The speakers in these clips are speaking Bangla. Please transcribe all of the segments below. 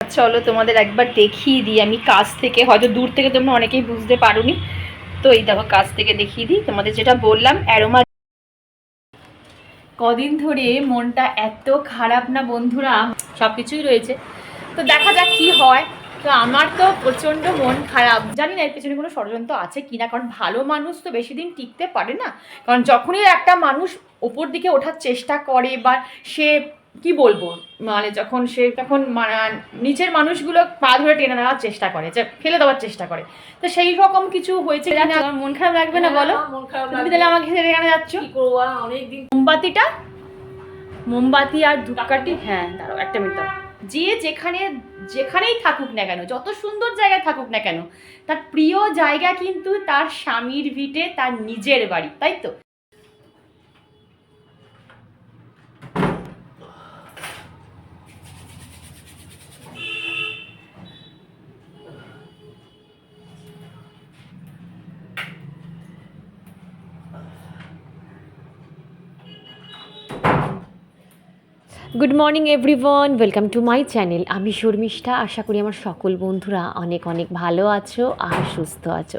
চলো তোমাদের একবার দেখিয়ে দিই। আমি কাছ থেকে, হয়তো দূর থেকে তোমরা অনেকেই বুঝতে পারোনি। তো এই দেখো কাছ থেকে দেখিয়ে দিই। তোমাদের যেটা বললাম, অ্যারোমা কদিন ধরে মনটা এত খারাপ না বন্ধুরা? সব কিছুই রয়েছে। তো দেখা যাক কি হয়। তো আমার তো প্রচণ্ড মন খারাপ। জানি না, এর পেছনে কোনো ষড়যন্ত্র আছে কি না কারণ ভালো মানুষ তো বেশি দিন টিকতে পারে না। কারণ যখনই একটা মানুষ ওপর দিকে ওঠার চেষ্টা করে বা সে কি বলব? মানে যখন সে তখন মা- নিচের মানুষগুলো পা ধরে টেনে নেওয়ার চেষ্টা করে যে ফেলে দেওয়ার চেষ্টা করে। তো সেই রকম কিছু হয়েছে কিনা মন খারাপ লাগবে না বলো? মন তুমি তাহলে আমাকে ছেড়ে কেন যাচ্ছ? অনেকদিন মোমবাতিটা? মোমবাতি আর ধূপকাঠি? হ্যাঁ দাঁড়াও একটা মিনিট দাও যে যেখানে যেখানেই থাকুক না কেন যত সুন্দর জায়গায় থাকুক না কেন তার প্রিয় জায়গা কিন্তু তার স্বামীর ভিটে তার নিজের বাড়ি তাই তো? Good morning everyone welcome to my channel আমি শর্মিষ্ঠা। আশা করি আমার সকল বন্ধুরা অনেক অনেক ভালো আছো আর সুস্থ আছো।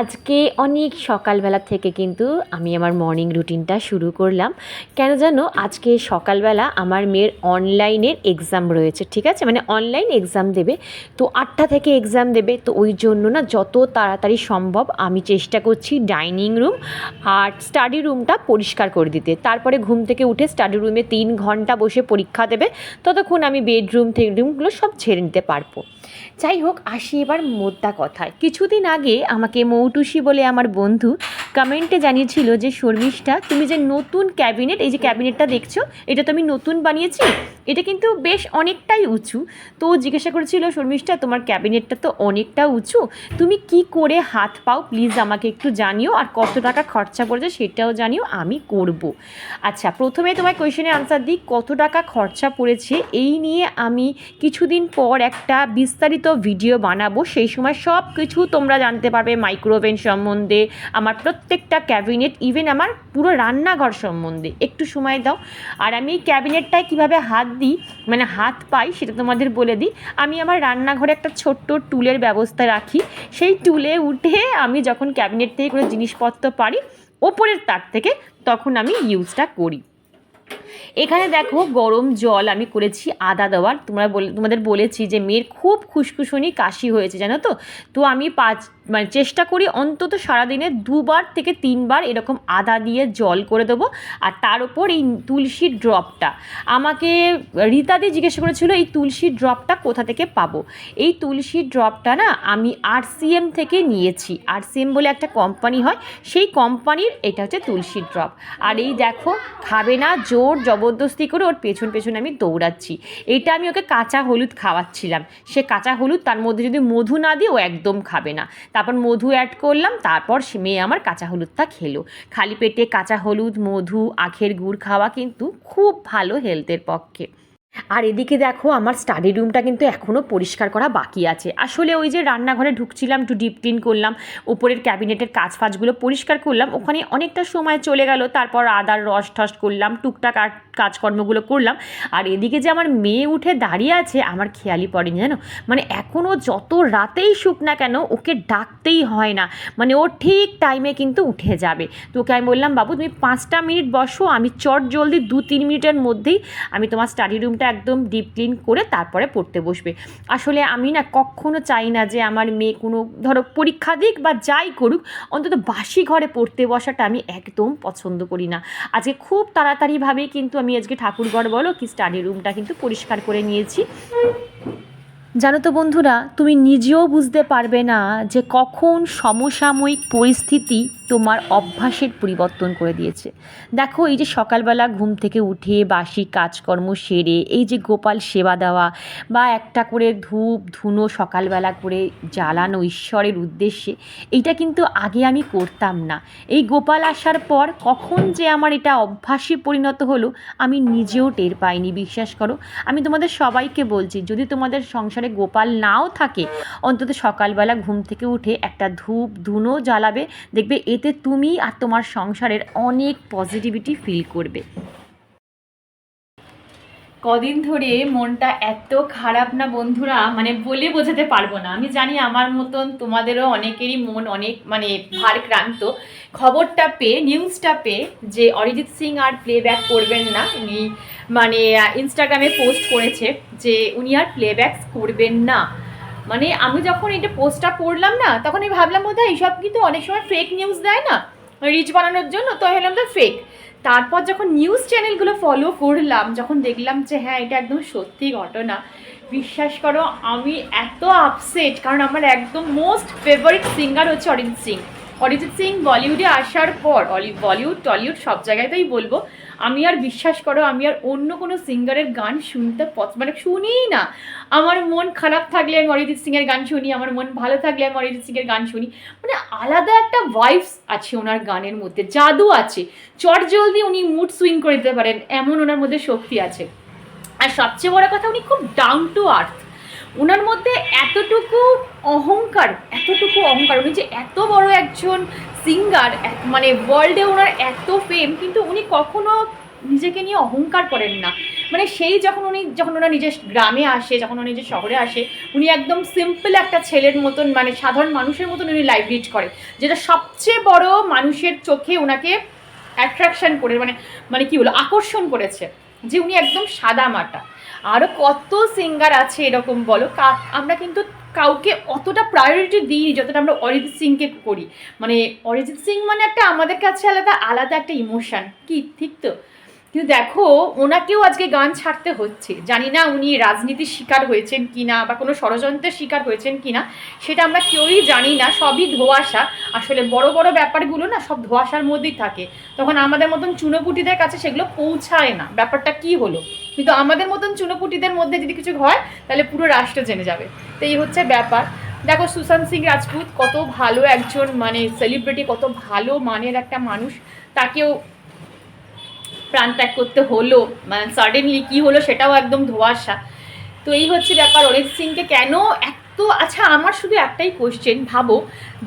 আজকে অনেক সকালবেলা থেকে কিন্তু আমি আমার মর্নিং রুটিনটা শুরু করলাম। কেন জানো? আজকে সকালবেলা আমার মেয়ের অনলাইনের এক্সাম রয়েছে, ঠিক আছে? মানে অনলাইন এক্সাম দেবে। তো আটটা থেকে এক্সাম দেবে। তো ওই জন্য না যত তাড়াতাড়ি সম্ভব আমি চেষ্টা করছি ডাইনিং রুম আর স্টাডি রুমটা পরিষ্কার করে দিতে। তারপরে ঘুম থেকে উঠে স্টাডি রুমে তিন ঘণ্টা বসে পরীক্ষা দেবে, ততক্ষণ আমি বেডরুম থেকে রুমগুলো সব ছেড়ে নিতে পারব। যাই হোক, আসি এবার মোদ্দা কথায়। কিছুদিন আগে আমাকে মৌটুসি বলে আমার বন্ধু কমেন্টে জানিয়েছিল যে, শর্মিষ্ঠা, তুমি যে নতুন ক্যাবিনেট এই যে ক্যাবিনেটটা দেখছ, এটা তো আমি নতুন বানিয়েছি এটা কিন্তু বেশ অনেকটাই উঁচু। তো জিজ্ঞাসা করেছিল, শর্মিষ্ঠা, তোমার ক্যাবিনেটটা তো অনেকটা উঁচু। তুমি কি করে হাত পাও? প্লিজ আমাকে একটু জানিও। আর কত টাকা খরচা পড়েছে সেটাও জানিও, আমি করব। আচ্ছা প্রথমে তোমার কোয়েশনে আনসার দিই, কত টাকা খরচা পড়েছে? এই নিয়ে আমি কিছুদিন পর একটা বিস্তারিত ভিডিও বানাবো। সেই সময় সব কিছু তোমরা জানতে পারবে মাইক্রোওভেন সম্বন্ধে, আমার প্রত্যেকটা ক্যাবিনেট ইভেন আমার পুরো রান্নাঘর সম্বন্ধে। একটু সময় দাও। আর আমি ক্যাবিনেটটায় কীভাবে হাত দিই মানে হাত পাই, সেটা তোমাদের বলে দিই। আমি আমার রান্নাঘরে একটা ছোট্ট টুলের ব্যবস্থা রাখি। সেই টুলে উঠে আমি যখন ক্যাবিনেট থেকে কোনো জিনিসপত্র পারি, ওপরের তার থেকে তখন আমি ইউজটা করি। এখানে দেখো গরম জল আমি করেছি আদা দেওয়ার। তোমরা বলে তোমাদের বলেছি যে মেয়ের খুব খুশখুশনি কাশি হয়েছে, জানো তো? তো আমি পাঁচ মানে চেষ্টা করি অন্তত সারাদিনে দুবার থেকে তিনবার এরকম আদা দিয়ে জল করে দেবো আর তার উপর এই তুলসীর ড্রপটা। আমাকে রীতাদি জিজ্ঞাসা করেছিল, এই তুলসীর ড্রপটা কোথা থেকে পাবো? এই তুলসীর ড্রপটা না আমি আরসিএম থেকে নিয়েছি। আরসিএম বলে একটা কোম্পানি হয়, সেই কোম্পানির এটা হচ্ছে তুলসীর ড্রপ। আর এই দেখো, খাবে না, জোর জবরদস্তি করে ওর পেছন পেছন আমি দৌড়াচ্ছি। এটা আমি ওকে কাঁচা হলুদ খাওয়াচ্ছিলাম। সে কাঁচা হলুদ, তার মধ্যে যদি মধু না দিই, ও একদম খাবে না। তারপর মধু অ্যাড করলাম, তারপর সে মেয়ে আমার কাঁচা হলুদটা খেলো। খালি পেটে কাঁচা হলুদ, মধু, আখের গুড় খাওয়া কিন্তু খুব ভালো হেলথের পক্ষে। আর এদিকে দেখো, আমার স্টাডি রুমটা কিন্তু এখনও পরিষ্কার করা বাকি আছে। আসলে ওই যে রান্নাঘরে ঢুকছিলাম, একটু ডিপ ক্লিন করলাম, উপরের ক্যাবিনেটের কাজ ফাজগুলো পরিষ্কার করলাম, ওখানে অনেকটা সময় চলে গেল, তারপর আদার রস ঠস করলাম, টুকটাক কাজকর্মগুলো করলাম। আর এদিকে যে আমার মেয়ে উঠে দাঁড়িয়ে আছে, আমার খেয়ালই পড়েনি জানো? মানে এখনও যত রাতেই শুক না কেন, ওকে ডাকতেই হয় না। মানে ও ঠিক টাইমে কিন্তু উঠে যাবে। তো ওকে আমি বললাম, বাবু, তুমি পাঁচটা মিনিট বসো, আমি চট জলদি দু তিন মিনিটের মধ্যেই আমি তোমার স্টাডি রুমটা একদম ডিপ ক্লিন করে তারপরে পড়তে বসবে। আসলে আমি না কখনো চাই না যে আমার মেয়ে কোনো, ধরো পরীক্ষা দিক বা যাই করুক, অন্তত বাসি ঘরে পড়তে বসাটা আমি একদম পছন্দ করি না। আজকে খুব তাড়াতাড়িভাবেই কিন্তু আমি আজকে ঠাকুরঘর বলো কি স্টাডি রুমটা কিন্তু পরিষ্কার করে নিয়েছি। জানো তো বন্ধুরা, তুমি নিজেও বুঝতে পারবে না যে কখন সমসাময়িক পরিস্থিতি তোমার অভ্যাসের পরিবর্তন করে দিয়েছে। দেখো, এই যে সকালবেলা ঘুম থেকে উঠে বাসি কাজকর্ম সেরে, এই যে গোপাল সেবা দেওয়া বা একটা করে ধূপ, ধুনো সকালবেলা করে জ্বালানো ঈশ্বরের উদ্দেশ্যে, এইটা কিন্তু আগে আমি করতাম না। এই গোপাল আসার পর কখন যে আমার এটা অভ্যাসে পরিণত হলো, আমি নিজেও টের পাইনি, বিশ্বাস করো। আমি তোমাদের সবাইকে বলছি, যদি তোমাদের সংসারে গোপাল নাও থাকে, অন্তত সকালবেলা ঘুম থেকে উঠে একটা ধূপ ধুনো জ্বালাবে, দেখবে এতে তুমি আর তোমার সংসারের অনেক পজিটিভিটি ফিল করবে। কদিন ধরে মনটা এত খারাপ না বন্ধুরা মানে বলে বোঝাতে পারব না। আমি জানি আমার মতন তোমাদেরও অনেকেরই মন অনেক মানে ভারক্রান্ত খবরটা পেয়ে নিউজটা পেয়ে যে অরিজিৎ সিং আর প্লেব্যাক করবেন না, উনি মানে ইনস্টাগ্রামে পোস্ট করেছে যে, উনি আর প্লেব্যাক করবেন না। মানে আমি যখন এটা পোস্টটা পড়লাম না, তখন আমি ভাবলাম, বোধ হয় এইসব কিন্তু অনেক সময় ফেক নিউজ দেয় না রিচ বানানোর জন্য। তো হলাম তো ফেক তারপর যখন নিউজ চ্যানেলগুলো ফলো করলাম, যখন দেখলাম যে হ্যাঁ এটা একদম সত্যি ঘটনা। বিশ্বাস করো, আমি এত আপসেট কারণ আমার একদম মোস্ট ফেভারিট সিঙ্গার হচ্ছে অরিজিৎ সিং। অরিজিৎ সিং বলিউডে আসার পর বলিউড, টলিউড সব জায়গাতেই বলব আমি আর বিশ্বাস করো, আমি আর অন্য কোনো সিঙ্গারের গান শুনতে মানে শুনিই না। আমার মন খারাপ থাকলে আমি অরিজিৎ সিংয়ের গান শুনি, আমার মন ভালো থাকলে আমি অরিজিৎ সিংয়ের গান শুনি। মানে আলাদা একটা ভাইবস আছে ওনার গানের মধ্যে, জাদু আছে। চট জলদি উনি মুড সুইং করে দিতে পারেন, এমন ওনার মধ্যে শক্তি আছে। আর সবচেয়ে বড় কথা, উনি খুব ডাউন টু আর্থ ওনার মধ্যে এতটুকু অহংকার এতটুকু অহংকার, উনি যে এত বড় একজন সিঙ্গার মানে ওয়ার্ল্ডে ওনার এত ফেম কিন্তু উনি কখনো নিজেকে নিয়ে অহংকার করেন না। মানে সেই যখন উনি, যখন ওনার নিজের গ্রামে আসে, যখন উনি নিজের শহরে আসে, উনি একদম সিম্পল একটা ছেলের মতন মানে সাধারণ মানুষের মতন উনি লাইভ লিড করে, যেটা সবচেয়ে বড় মানুষের চোখে ওনাকে অ্যাট্রাকশন করে মানে মানে কি বলো আকর্ষণ করেছে, যে উনি একদম সাদা মাটা। আরও কত সিঙ্গার আছে এরকম বলো? আমরা কিন্তু কাউকে অতটা প্রায়োরিটি দিই যতটা আমরা অরিজিৎ সিংকে করি। মানে অরিজিৎ সিং মানে একটা আমাদের কাছে আলাদা আলাদা একটা ইমোশন কি? ঠিক তো? কিন্তু দেখো, ওনাকেও আজকে গান ছাড়তে হচ্ছে। জানি না উনি রাজনীতির শিকার হয়েছেন কিনা বা কোনো ষড়যন্ত্রের শিকার হয়েছেন কিনা, সেটা আমরা কেউই জানি না, সবই ধোঁয়াশা। আসলে বড় বড় ব্যাপারগুলো না সব ধোঁয়াশার মধ্যেই থাকে। তখন আমাদের মতন চুনোপুটিদের কাছে সেগুলো পৌঁছায় না। ব্যাপারটা কি হলো? কিন্তু আমাদের মতন চুনোপুটিদের মধ্যে যদি কিছু হয়, তাহলে পুরো রাষ্ট্র জেনে যাবে। তো এই হচ্ছে ব্যাপার। দেখো, সুশান্ত সিং রাজপুত কত ভালো একজন মানে সেলিব্রিটি কত ভালো মানের একটা মানুষ। তাকেও প্রাণত্যাগ করতে হলো মানে সাডেনলি কী হলো সেটাও একদম ধোঁয়াশা তো এই হচ্ছে ব্যাপার, অরিজিৎ সিংকে কেন এত আচ্ছা আমার শুধু একটাই কোশ্চেন ভাবো,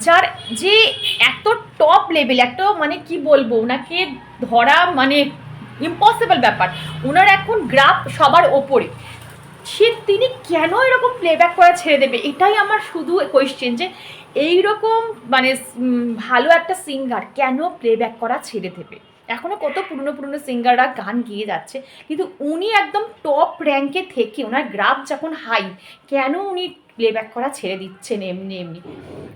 যার যে এত টপ লেভেল এত মানে কি বলব, ওনাকে ধরা মানে ইম্পসিবল ব্যাপার। ওনার এখন গ্রাফ সবার ওপরে। সে তিনি কেন এরকম প্লেব্যাক করা ছেড়ে দেবে? এটাই আমার শুধু কোয়েশ্চেন যে এই রকম মানে ভালো একটা সিঙ্গার কেন প্লেব্যাক করা ছেড়ে দেবে? এখনও কত পুরনো পুরনো সিঙ্গাররা গান গেয়ে যাচ্ছে, কিন্তু উনি একদম টপ র্যাঙ্কে থেকে ওনার গ্রাফ যখন হাই কেন উনি প্লেব্যাক করা ছেড়ে দিচ্ছেন এমনি এমনি?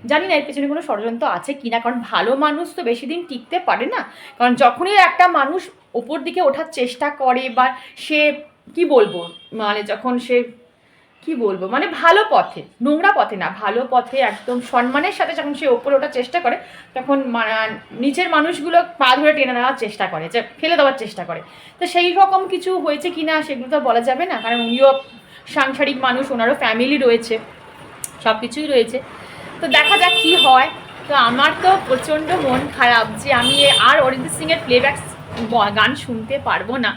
জানি না, এর পেছনে কোনো ষড়যন্ত্র আছে কি না, কারণ ভালো মানুষ তো বেশি দিন টিকতে পারে না। কারণ যখনই একটা মানুষ ওপর দিকে ওঠার চেষ্টা করে বা সে, কি বলব? মানে যখন সে কি বলব? মানে ভালো পথে, নোংরা পথে না, ভালো পথে একদম সম্মানের সাথে যখন সে ওপরে ওঠার চেষ্টা করে, তখন নিচের মানুষগুলো পা ধরে টেনে নেওয়ার চেষ্টা করে, যে ফেলে দেওয়ার চেষ্টা করে। তো সেই রকম কিছু হয়েছে কি না সেগুলো তো বলা যাবে না, কারণ উনিও সাংসারিক মানুষ, ওনারও ফ্যামিলি রয়েছে সব কিছুই রয়েছে। তো দেখা যাক কী হয়। তো আমার তো প্রচণ্ড মন খারাপ যে আমি আর অরিজিৎ সিংয়ের প্লেব্যাক গান শুনতে পারব না।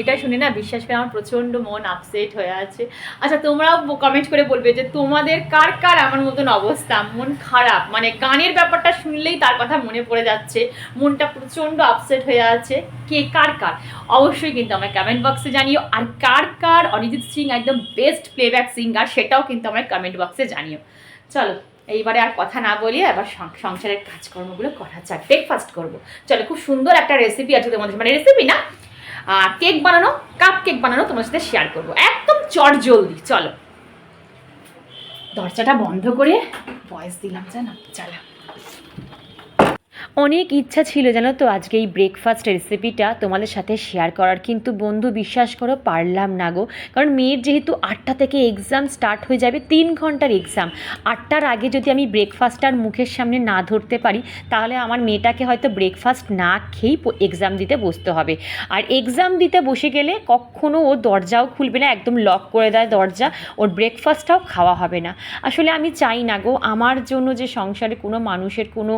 এটা শুনে না বিশ্বাস করে আমার প্রচণ্ড মন আপসেট হয়ে আছে। আচ্ছা তোমরাও কমেন্ট করে বলবে যে তোমাদের কার কার আমার মতন অবস্থা? মন খারাপ। মানে গানের ব্যাপারটা শুনলেই তার কথা মনে পড়ে যাচ্ছে। মনটা প্রচণ্ড আপসেট হয়ে আছে। কে, কার কার? অবশ্যই কিন্তু আমার কমেন্ট বক্সে জানিও। আর কার কার? অরিজিৎ সিং একদম বেস্ট প্লেব্যাক সিঙ্গার সেটাও কিন্তু আমার কমেন্ট বক্সে জানিও। চলো। এইবারে আর কথা না বলিয়ে এবার সং- সংসারের কাজকর্মগুলো করা যাক। ব্রেকফাস্ট করব। চলো, খুব সুন্দর একটা রেসিপি আছে তোমাদের মানে রেসিপি না? কেক বানানো কাপ কেক বানানো তোমার সাথে শেয়ার করব। একদম চট জলদি। চলো। দরজাটা বন্ধ করে বয়স দিলাম, জানো? চালা। অনেক ইচ্ছা ছিল জানো তো আজকে এই ব্রেকফাস্ট রেসিপিটা তোমাদের সাথে শেয়ার করার। কিন্তু বন্ধু, বিশ্বাস করো, পারলাম না গো। কারণ মেয়ের যেহেতু আটটা থেকে এক্সাম স্টার্ট হয়ে যাবে, তিন ঘণ্টার এক্সাম আটটার আগে যদি আমি ব্রেকফাস্টটার মুখের সামনে না ধরতে পারি, তাহলে আমার মেয়েটাকে হয়তো ব্রেকফাস্ট না খেয়েই এক্সাম দিতে বসতে হবে। আর এক্সাম দিতে বসে গেলে কখনো ও দরজাও খুলবে না, একদম লক করে দেয় দরজা, ওর ব্রেকফাস্টটাও খাওয়া হবে না। আসলে আমি চাই না গো, আমার জন্য যে সংসারে কোনো মানুষের কোনো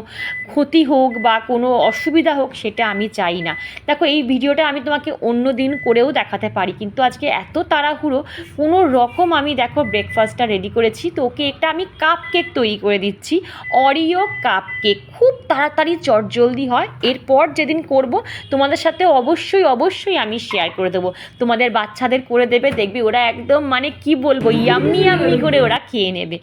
ক্ষতি হোক হোক বা কোনো অসুবিধা হোক সেটা আমি চাই না। দেখো, এই ভিডিওটা আমি তোমাকে অন্য দিন করেও দেখাতে পারি, কিন্তু আজকে এত তাড়াহুড়ো, কোনো রকম আমি দেখো ব্রেকফাস্টটা রেডি করেছি, তো ওকে একটা আমি কাপ কেক তৈরি করে দিচ্ছি অরিও কাপ কেক খুব তাড়াতাড়ি চটজলদি হয়, এরপর যেদিন করব, তোমাদের সাথে অবশ্যই অবশ্যই আমি শেয়ার করে দেবো। তোমাদের বাচ্চাদের করে দেবে, দেখবি ওরা একদম মানে কি বলব ইয়াম্মি ইয়াম্মি করে ওরা খেয়ে নেবে।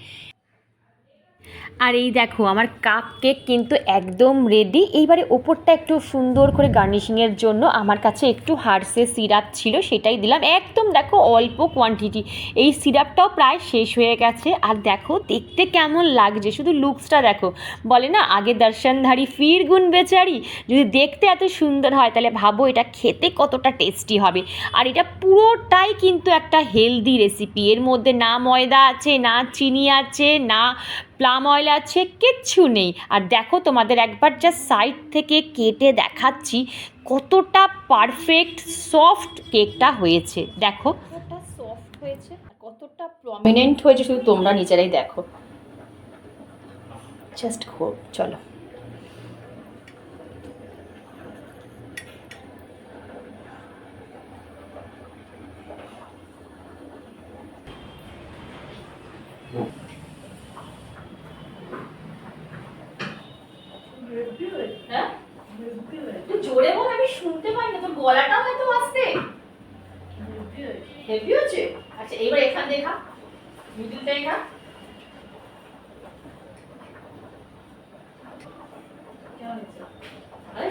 আর এই দেখো, আমার কাপ কেক কিন্তু একদম রেডি এইবারে ওপরটা একটু সুন্দর করে গার্নিশিংয়ের জন্য আমার কাছে একটু হার্সে সিরাপ ছিল, সেটাই দিলাম। একদম দেখো, অল্প কোয়ান্টিটি এই সিরাপটাও প্রায় শেষ হয়ে গেছে। আর দেখো, দেখতে কেমন লাগছে। শুধু লুকসটা দেখো। বলে না, আগে দর্শনধারী ফির গুণ বেচারি। যদি দেখতে এত সুন্দর হয়, তাহলে ভাবো এটা খেতে কতটা টেস্টি হবে। আর এটা পুরোটাই কিন্তু একটা হেলদি রেসিপি এর মধ্যে না ময়দা আছে, না চিনি আছে, না প্লাম অয়েল আছে কিচ্ছু নেই। আর দেখো তোমাদের একবার জাস্ট সাইড থেকে কেটে দেখাচ্ছি কতটা পারফেক্ট সফট কেকটা হয়েছে। দেখো। কতটা সফট হয়েছে কতটা প্রমিনেন্ট হয়েছে শুধু তোমরা নিজেরাই দেখো। জাস্ট খো চলো। হ্যাঁ? একটু জোরে বল আমি শুনতে পাই না তোর গলাটা হয়তো আসতে হেভি হচ্ছে আচ্ছা এবার এখান দেখা মিডিল দেখা কেমন হয়েছে আরে,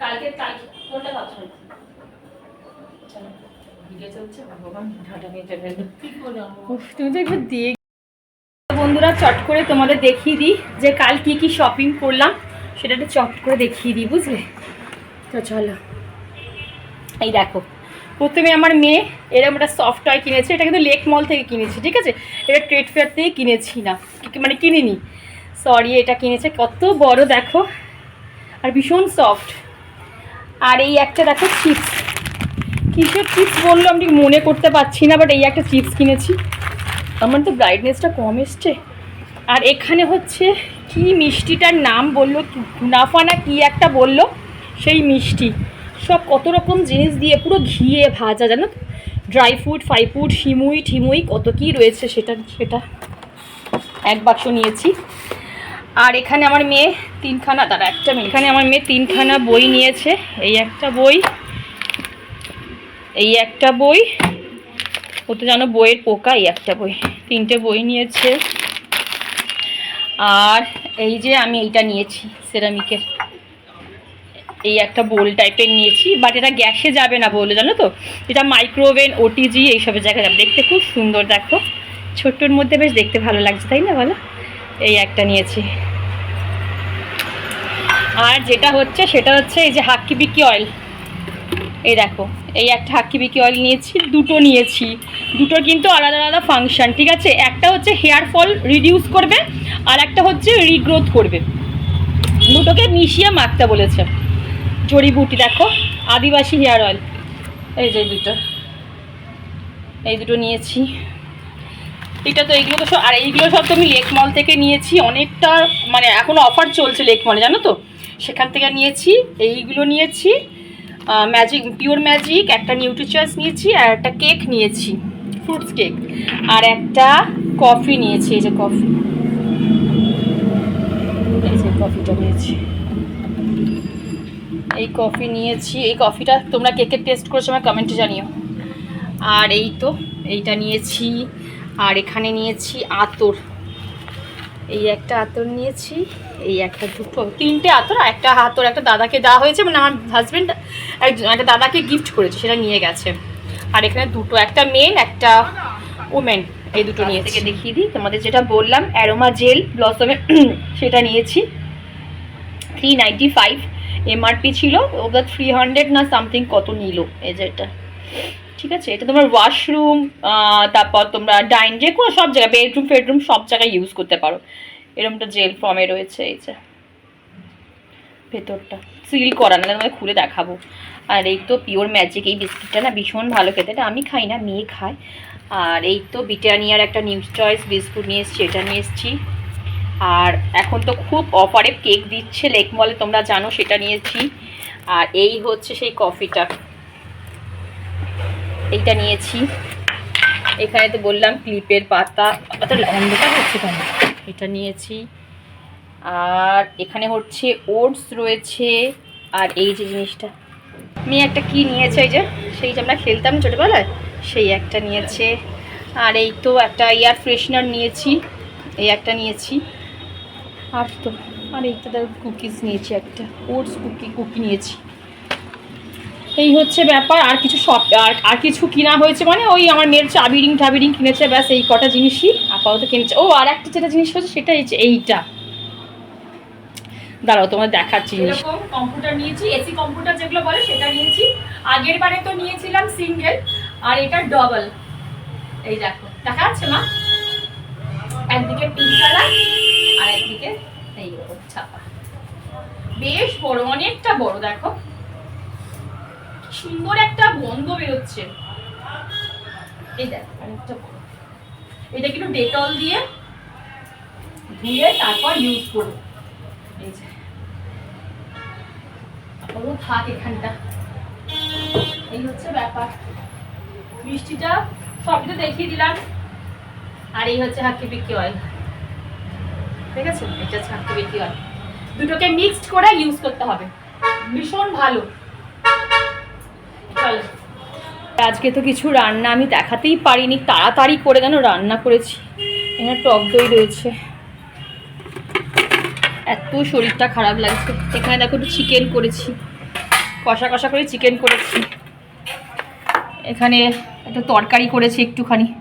কালকে কালকে কোনটা ভাবছ চলো, ভিডিও চলছে ভগবান ঢাটা নিয়ে চলে এলো। উফ, তুমি তো একবার দিয়ে বন্ধুরা, চট করে তোমাদের দেখিয়ে দিই যে কাল কি কি শপিং করলাম। সেটা একটু চট করে দেখিয়ে দিই, বুঝলে? তো চলো। এই দেখো, প্রথমে আমার মেয়ে এরকম একটা সফট টয় কিনেছে। এটা কিন্তু লেক মল থেকে কিনেছি, ঠিক আছে? এটা ট্রেড ফেয়ার থেকে কিনেছি না মানে কিনিনি। সরি এটা কিনেছে। কত বড়, দেখো। আর ভীষণ সফট আর এই একটা, দেখো চিপস কিসের চিপস বলল আমি ঠিক মনে করতে পারছি না বাট এই একটা চিপস কিনেছি। আমার তো ব্রাইটনেসটা কম এসছে। আর এখানে হচ্ছে কি মিষ্টিটার নাম বলল নাফা না কি একটা বলল? সেই মিষ্টি। সব কত রকম জিনিস দিয়ে পুরো ঘিয়ে ভাজা, জানো ড্রাই ফ্রুট ফাই ফ্রুট শিমুই ঠিমুই, কত কি রয়েছে সেটা সেটা এক বাক্স নিয়েছি। আর এখানে আমার মেয়ে তিনখানা, দাঁড়া একটা মেয়ে এখানে আমার মেয়ে তিনখানা বই নিয়েছে। এই একটা বই, এই একটা বই ও তো জানো বইয়ের পোকা এই একটা বই। তিনটে বই নিয়েছে। আর এই যে আমি এইটা নিয়েছি সেরামিকের এই একটা বোল টাইপের নিয়েছি বাট এটা গ্যাসে যাবে না বলে, জানো তো? এটা মাইক্রোওভেন ওটিজি এইসবের জায়গায় যাবে। দেখতে খুব সুন্দর, দেখো। ছোট্টর মধ্যে বেশ দেখতে ভালো লাগছে, তাই না, বলো? এই একটা নিয়েছি। আর যেটা হচ্ছে, সেটা হচ্ছে এই যে হাক্কি বিক্কি অয়েল এই দেখো। এই একটা হাক্কি বিকি অয়েল নিয়েছি, দুটো নিয়েছি। দুটোর কিন্তু আলাদা আলাদা ফাংশন ঠিক আছে? একটা হচ্ছে হেয়ার ফল রিডিউস করবে, আর একটা হচ্ছে রিগ্রোথ করবে। দুটোকে মিশিয়ে মাখতে বলেছে। জড়িবুটি দেখো, আদিবাসী হেয়ার অয়েল এই যে দুটো। এই দুটো নিয়েছি। এটা তো এইগুলো তো সব, আর এইগুলো সব তো আমি লেক মল থেকে নিয়েছি। অনেকটা মানে এখনও অফার চলছে লেক মলে জানো তো? সেখান থেকে নিয়েছি, এইগুলো নিয়েছি। ম্যাজিক পিওর ম্যাজিক একটা নিউট্রিচয়েস নিয়েছি আর একটা কেক নিয়েছি ফ্রুটস কেক আর একটা কফি নিয়েছি, এই যে কফি এই যে কফিটা নিয়েছি। এই কফি নিয়েছি, এই কফিটা তোমরা কেকের টেস্ট করেছ আমার কমেন্টে জানিও। আর এই তো, এইটা নিয়েছি, আর এখানে নিয়েছি আতর। এই একটা আতর নিয়েছি এই একটা দুটো তিনটে আতর একটা হাতর একটা দাদাকে দেওয়া হয়েছে মানে আমার হাজব্যান্ড একজন একটা দাদাকে গিফট করেছে সেটা নিয়ে গেছে। আর এখানে দুটো একটা মেন একটা ওমেন এই দুটো নিয়ে থেকে দেখিয়ে দিই তোমাদের যেটা বললাম অ্যারোমা জেল ব্লসমে সেটা নিয়েছি। থ্রি নাইনটি ফাইভ এমআরপি ছিল ওটা থ্রি হান্ড্রেড না সামথিং কত নিল এই যে এটা। ঠিক আছে? এটা তোমার ওয়াশরুম তারপর তোমরা ডাইন যে কোনো সব জায়গায় বেডরুম ফেডরুম সব জায়গায় ইউজ করতে পারো। এরকমটা জেল ফর্মে রয়েছে, এই যে। ভেতরটা। সিল করা না তোমাকে খুলে দেখাবো। আর এই তো পিওর ম্যাজিক এই বিস্কিটটা না ভীষণ ভালো খেতে। এটা আমি খাই না, মেয়ে খায়। আর এই তো ব্রিটানিয়ার একটা নিউজ চয়েস বিস্কুট নিয়ে এসেছি, এটা নিয়ে এসেছি। আর এখন তো খুব অফারে কেক দিচ্ছে লেক মলে তোমরা জানো, সেটা নিয়েছি আর এই হচ্ছে সেই কফিটা এইটা নিয়েছি। এখানে তো বললাম ক্লিপের পাতা অত অন্ধকার হচ্ছে কেন? এটা নিয়েছি। আর এখানে হচ্ছে ওটস রয়েছে। আর এই যে জিনিসটা। মেয়ে একটা কি নিয়েছে এই যে? সেই যে আমরা খেলতাম ছোটোবেলায়, সেই একটা নিয়েছে। আর এই তো একটা এয়ার ফ্রেশনার নিয়েছি। এই একটা নিয়েছি। আর তো, আর এই তো কুকিজ নিয়েছি একটা। ওটস কুকি কুকি নিয়েছি। এই হচ্ছে ব্যাপার। আর কিছু সব, আর আর কিছু কিনা হয়েছে মানে ওই আমার মেয়ের চাবি রিং রিং কিনেছে, ব্যাস এই কটা জিনিসই আপাতত কিনেছে। ও, আর একটা যেটা জিনিস হচ্ছে সেটা এইটা। দাঁড়াও তোমার দেখাচ্ছি জিনিস। কম্পিউটার নিয়েছি, এসি কম্পিউটার যেগুলো বলে সেটা নিয়েছি। আগের বারে তো নিয়েছিলাম সিঙ্গেল আর এটা ডবল এই দেখো, দেখা যাচ্ছে মা? একদিকে পিঙ্ক কালার আর একদিকে এই ছাপা। বেশ বড়, অনেকটা বড়, দেখো। সুন্দর একটা গন্ধ বেরোচ্ছে। এই এটা কিন্তু ডেটল দিয়ে ধুয়ে তারপর ইউজ করব। এই থাক এখানটা। এই হচ্ছে ব্যাপার। মিষ্টিটা সবই তো দেখিয়ে দিলাম। আর এই হচ্ছে হাক্কি বিক্রি অয়েল ঠিক আছে? এটা হচ্ছে হাক্কি বিক্রি অয়েল দুটোকে মিক্সড করে ইউজ করতে হবে। ভীষণ ভালো। আজকে তো কিছু রান্না আমি দেখাতেই পারিনি, তাড়াতাড়ি করে যেন রান্না করেছি? এখানে টক দই রয়েছে। এত শরীরটা খারাপ লাগছে। এখানে দেখো একটু চিকেন করেছি। কষা কষা করে চিকেন করেছি। এখানে একটা তরকারি করেছি একটুখানি।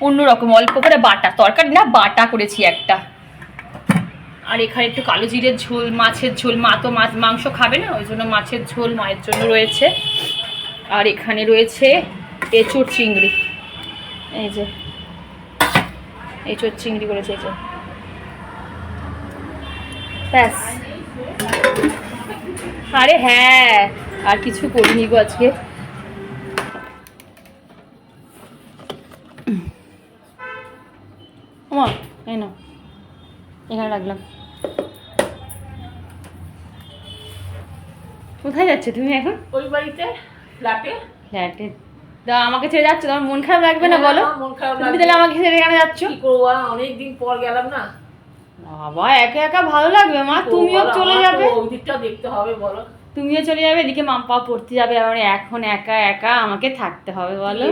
অন্যরকম অল্প করে বাটা। তরকারি না, বাটা করেছি একটা। আর এখানে একটু কালো জিরের ঝোল, মাছের ঝোল। মা তো মাছ, মাংস খাবে না, ওই জন্য মাছের ঝোল মায়ের জন্য রয়েছে। আর এখানে রয়েছে এঁচোড় চিংড়ি। এই যে, এঁচোড় চিংড়ি করেছে, এই যে। ব্যাস। আরে হ্যাঁ আর কিছু করিনি গো আজকে। নাও। এখানে রাখলাম। কোথায় যাচ্ছে তুমি এখন? ওই বাড়িতে ফ্ল্যাটে? ফ্ল্যাটে। দা আমাকে ছেড়ে যাচ্ছ তোমার মন খারাপ লাগবে না বলো? মন খারাপ তুমি। তাহলে আমাকে ছেড়ে কেন যাচ্ছ? কি করব অনেকদিন পর গেলাম না। বাবা একা একা ভালো লাগবে মা? তুমিও চলে যাবে তো ওই দিকটা দেখতে হবে বলো। তুমিও চলে যাবে এদিকে মাম্পা পড়তে যাবে আমার এখন একা একা আমাকে থাকতে হবে বলো।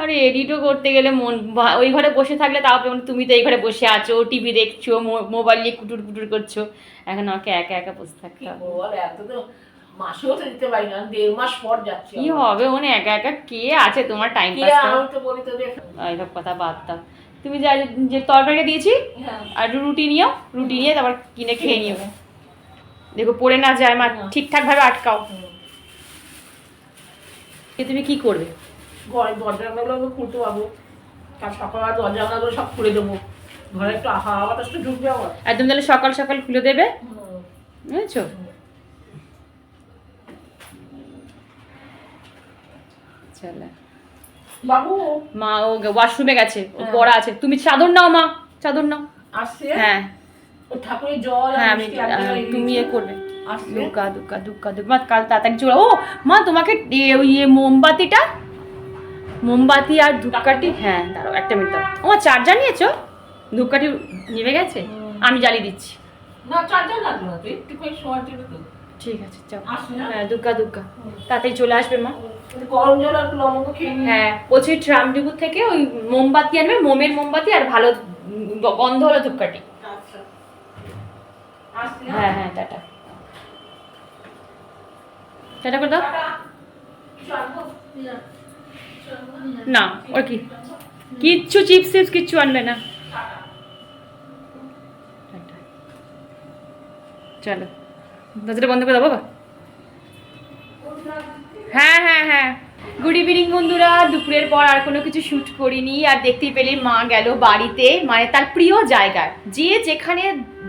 আরে এডিটও করতে গেলে মন ওই ঘরে বসে থাকলে তাও তুমি তো এই ঘরে বসে আছো টিভি দেখছ মোবাইল নিয়ে কুটুর কুটুর করছ। এখন আমাকে একা একা বসে থাকতে হবে। এত তো মাসেও তো দিতে পারি না দেড় মাস পর যাচ্ছি কি আবার। হবে মানে একা একা কে আছে তোমার টাইম পাস আমি তো বলি তো দেখ এইসব কথা বাদ দাও। তুমি যা যে তরকারিটা দিয়েছি হ্যাঁ। আর রুটি নিও রুটি নিয়ে তারপর কিনে খেয়ে নিও। দেখো পড়ে না যায় মা হুম। ঠিকঠাক ভাবে আটকাও তুমি কি করবে? ঘরের দরজাগুলো আমি খুলতে পারব। কাল সকালবেলা দরজাগুলো সব খুলে দেবো। ঘরে একটু হাওয়া বাতাসটা ঢুকবে আমার একদম তাহলে সকাল সকাল খুলে দেবে? বুঝেছ? চলো বাবু। মা ও ওয়াশরুমে গেছে ও হ্যাঁ। পড়া আছে। তুমি চাদর নাও মা চাদর নাও। আসছে? হ্যাঁ। ঠাকুরের জল হ্যাঁ আমি তুমি এ করবে। দুকা দুকা দুকা দুকা মা কাল তাড়াতাড়ি চলে ও মা তোমাকে ওই ইয়ে মোমবাতিটা? মোমবাতি আর ধূপকাঠি? হ্যাঁ দাঁড়াও একটা মিনিট দাও ও চার্জার নিয়েছো? ধূপকাঠি নিভে গেছে? আমি জ্বালিয়ে দিচ্ছি। না চার্জার লাগবে না একটু সময় ঠিক আছে চল হ্যাঁ দুকা দুকা। তাড়াতাড়ি চলে আসবে মা। গরম জল আর লবঙ্গ খেয়ে হ্যাঁ বলছি ট্রামডিবু থেকে ওই মোমবাতি আনবে মোমের মোমবাতি আর ভালো গন্ধ হলো ধূপকাঠি। আচ্ছা? হ্যাঁ হ্যাঁ টাটা। টাটা করে দাও? না। ওর কি? কিচ্ছু চিপস টিপস কিচ্ছু আনবে না। চলো দরজাটা বন্ধ করে দাও বাবা। হ্যাঁ হ্যাঁ হ্যাঁ। গুড ইভিনিং বন্ধুরা। দুপুরের পর আর কোনো কিছু শ্যুট করিনি। আর দেখতেই পেলে মা গেল বাড়িতে মানে তার প্রিয় জায়গায়। যে যেখানে,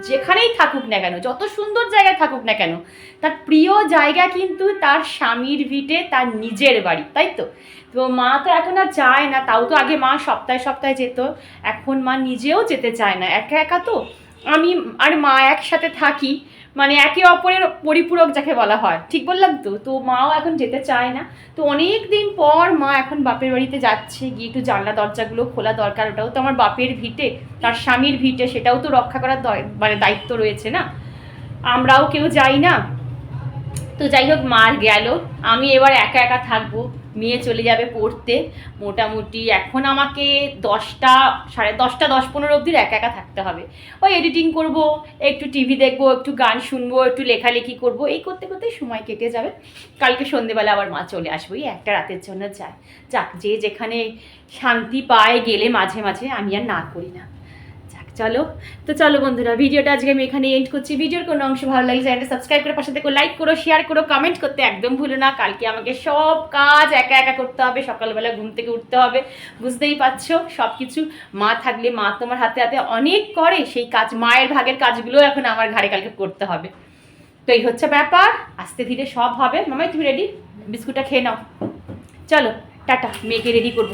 যেখানেই থাকুক না কেন, যত সুন্দর জায়গায় থাকুক না কেন, তার প্রিয় জায়গা কিন্তু তার স্বামীর ভিটে, তার নিজের বাড়ি, তাই তো? তো মা তো এখন আর যায় না, তাও তো আগে মা সপ্তাহে সপ্তাহে যেত। এখন মা নিজেও যেতে চায় না, একা একা তো। আমি আর মা একসাথে থাকি। মানে একে অপরের পরিপূরক যাকে বলা হয়। ঠিক বললাম তো? তো মাও এখন যেতে চায় না। তো অনেক দিন পর মা এখন বাপের বাড়িতে যাচ্ছে, গিয়ে একটু জানলা দরজাগুলো খোলা দরকার। ওটাও তো আমার বাপের ভিটে, তার স্বামীর ভিটে, সেটাও তো রক্ষা করার মানে দায়িত্ব রয়েছে না? আমরাও কেউ যাই না। তো যাই হোক মার গেল। আমি এবার একা একা থাকব। মেয়ে চলে যাবে পড়তে। মোটামুটি এখন আমাকে দশটা, সাড়ে দশটা, দশ পনেরো অবধি একা একা থাকতে হবে। ওই এডিটিং করব, একটু টিভি দেখব, একটু গান শুনব, একটু লেখালেখি করব, এই করতে করতে সময় কেটে যাবে। কালকে সন্ধেবেলা আবার মা চলে আসব এই একটা রাতের জন্য যায় যাক, যে যেখানে শান্তি পায় গেলে মাঝে মাঝে আমি আর না করি না। চলো, তো চলো বন্ধুরা, ভিডিওটা আজকে আমি এখানে এন্ড করছি। ভিডিওর কোনো অংশ ভালো লাগলে চ্যানেলটা সাবস্ক্রাইব করে পাশে থেকে লাইক করো শেয়ার করো কমেন্ট করতে একদম ভুলো না। কালকে আমাকে সব কাজ একা একা করতে হবে, সকালবেলা ঘুম থেকে উঠতে হবে, বুঝতেই পারছ? সব কিছু মা থাকলে মা তোমার হাতে হাতে অনেক করে, সেই কাজ, মায়ের ভাগের কাজগুলো এখন আমার ঘাড়ে কালকে করতে হবে। তো এই হচ্ছে ব্যাপার, আস্তে ধীরে সব হবে। মামাই, তুমি রেডি বিস্কুটটা খেয়ে নাও। চলো, টাটা, মেয়েকে রেডি করব।